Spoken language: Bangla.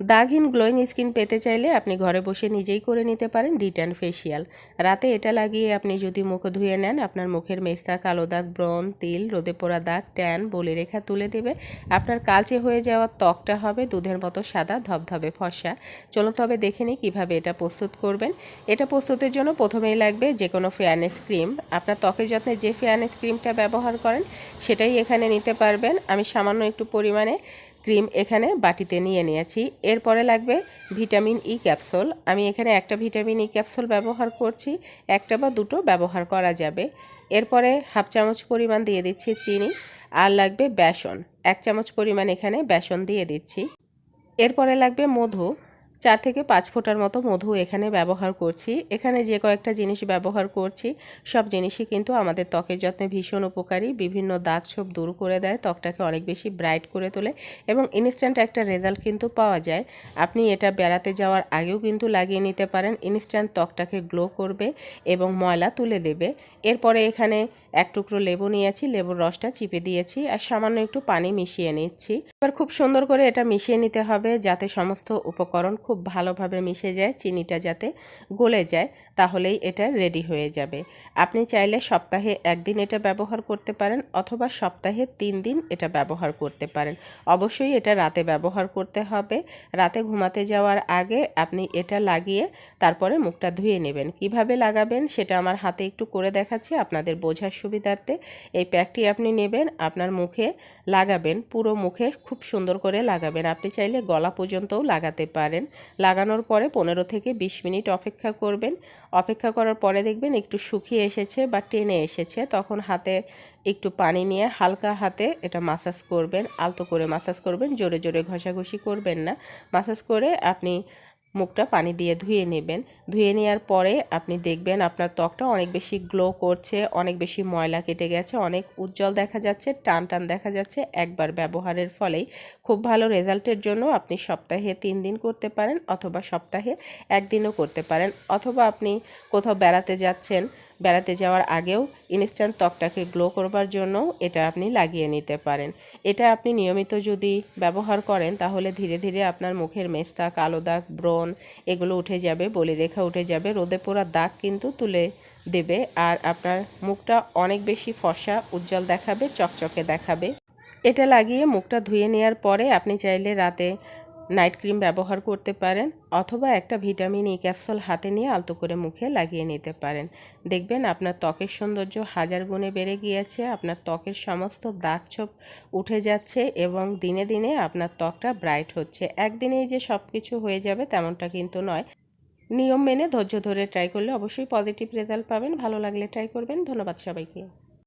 দাগহীন গ্লোয়িং স্কিন পেতে চাইলে আপনি ঘরে বসে নিজেই করে নিতে পারেন রিটার্ন ফেসিয়াল রাতে এটা লাগিয়ে আপনি যদি মুখ ধুয়ে নেন, আপনার মুখের মেস্তা, কালো দাগ, ব্রণ, তিল, রোদে পোড়া দাগ, ট্যান, বলে রেখা তুলে দেবে। আপনার কালচে হয়ে যাওয়া ত্বকটা হবে দুধের মতো সাদা, ধবধবে ফসা। চলুন তবে দেখে নিই কীভাবে এটা প্রস্তুত করবেন। এটা প্রস্তুতের জন্য প্রথমেই লাগবে যে কোনো ফেয়ারনেস ক্রিম। আপনার ত্বকের যত্নে যে ফেয়ারনেস ক্রিমটা ব্যবহার করেন, সেটাই এখানে নিতে পারবেন। আমি সামান্য একটু পরিমাণে ক্রিম এখানে বাটিতে নিয়ে নিয়েছি। এরপরে লাগবে ভিটামিন ই ক্যাপসুল। আমি এখানে একটা ভিটামিন ই ক্যাপসুল ব্যবহার করছি, একটা বা দুটো ব্যবহার করা যাবে। এরপরে হাফ চামচ পরিমাণ দিয়ে দিচ্ছি চিনি আর লাগবে বেসন। এক চামচ পরিমাণ এখানে বেসন দিয়ে দিচ্ছি। এরপরে লাগবে মধু। চার থেকে পাঁচ ফোঁটার মতো মধু এখানে ব্যবহার করছি। এখানে যে কয়েকটা জিনিস ব্যবহার করছি, সব জিনিসই কিন্তু আমাদের ত্বকের যত্নে ভীষণ উপকারী। বিভিন্ন দাগ ছোপ দূর করে দেয়, ত্বকটাকে অনেক বেশি ব্রাইট করে তোলে এবং ইনস্ট্যান্ট একটা রেজাল্ট কিন্তু পাওয়া যায়। আপনি এটা বেড়াতে যাওয়ার আগেও কিন্তু লাগিয়ে নিতে পারেন। ইনস্ট্যান্ট ত্বকটাকে গ্লো করবে এবং ময়লা তুলে দেবে। এরপরে এখানে এক টুকরো লেবু নিয়েছি, লেবুর রসটা চিপে দিয়েছি আর সামান্য একটু পানি মিশিয়ে নিচ্ছি। এবার খুব সুন্দর করে এটা মিশিয়ে নিতে হবে যাতে সমস্ত উপকরণ খুব ভালোভাবে মিশে যায়, চিনিটা যাতে গলে যায়, তাহলেই এটা রেডি হয়ে যাবে। আপনি চাইলে সপ্তাহে একদিন এটা ব্যবহার করতে পারেন অথবা সপ্তাহে তিন দিন এটা ব্যবহার করতে পারেন। অবশ্যই এটা রাতে ব্যবহার করতে হবে। রাতে ঘুমাতে যাওয়ার আগে আপনি এটা লাগিয়ে তারপরে মুখটা ধুয়ে নেবেন। কীভাবে লাগাবেন সেটা আমার হাতে একটু করে দেখাচ্ছি আপনাদের বোঝার সুবিধার্থে। এই প্যাকটি আপনি নেবেন, আপনার মুখে লাগাবেন, পুরো মুখে খুব সুন্দর করে লাগাবেন। আপনি চাইলে গলা পর্যন্তও লাগাতে পারেন। লাগানোর পরে পনেরো থেকে বিশ মিনিট অপেক্ষা করবেন। অপেক্ষা করার পরে দেখবেন একটু শুকিয়ে এসেছে বা টেনে এসেছে। তখন হাতে একটু পানি নিয়ে হালকা হাতে এটা মাসাজ করবেন, আলতো করে মাসাজ করবেন, জোরে জোরে ঘষাঘষি করবেন না। মাসাজ করে আপনি মুখটা পানি দিয়ে ধুয়ে নেবেন। ধুয়ে নেওয়ার পরে আপনি দেখবেন আপনার ত্বকটা অনেক বেশি গ্লো করছে, অনেক বেশি ময়লা কেটে গেছে, অনেক উজ্জ্বল দেখা যাচ্ছে টান টান দেখা যাচ্ছে, একবার ব্যবহারের ফলেই। খুব ভালো রেজাল্টের জন্য আপনি সপ্তাহে তিন দিন করতে পারেন অথবা সপ্তাহে একদিনও করতে পারেন। অথবা আপনি কোথাও বেড়াতে যাচ্ছেন বেড়াতে যাওয়ার আগেও ইনস্ট্যান্ট ত্বকটাকে গ্লো করবার জন্য এটা আপনি লাগিয়ে নিতে পারেন। এটা আপনি নিয়মিত যদি ব্যবহার করেন, তাহলে ধীরে ধীরে আপনার মুখের মেস্তা কালো দাগ, ব্রণ এগুলো উঠে যাবে বলি রেখা উঠে যাবে, রোদে পোড়া দাগ কিন্তু তুলে দেবে আর আপনার মুখটা অনেক বেশি ফসা উজ্জ্বল দেখাবে, চকচকে দেখাবে। এটা লাগিয়ে মুখটা ধুয়ে নেওয়ার পরে আপনি চাইলে রাতে নাইট ক্রিম ব্যবহার করতে পারেন অথবা একটা ভিটামিন ই ক্যাপসুল হাতে নিয়ে আলতো করে মুখে লাগিয়ে নিতে পারেন। দেখবেন আপনার ত্বকের সৌন্দর্য হাজার গুণে বেড়ে গিয়েছে, আপনার ত্বকের সমস্ত দাগ ছোপ উঠে যাচ্ছে এবং দিনে দিনে আপনার ত্বকটা ব্রাইট হচ্ছে। একদিনেই যে সব কিছু হয়ে যাবে তেমনটা কিন্তু নয়। নিয়ম মেনে ধৈর্য ধরে ট্রাই করলে অবশ্যই পজিটিভ রেজাল্ট পাবেন। ভালো লাগলে ট্রাই করবেন। ধন্যবাদ সবাইকে।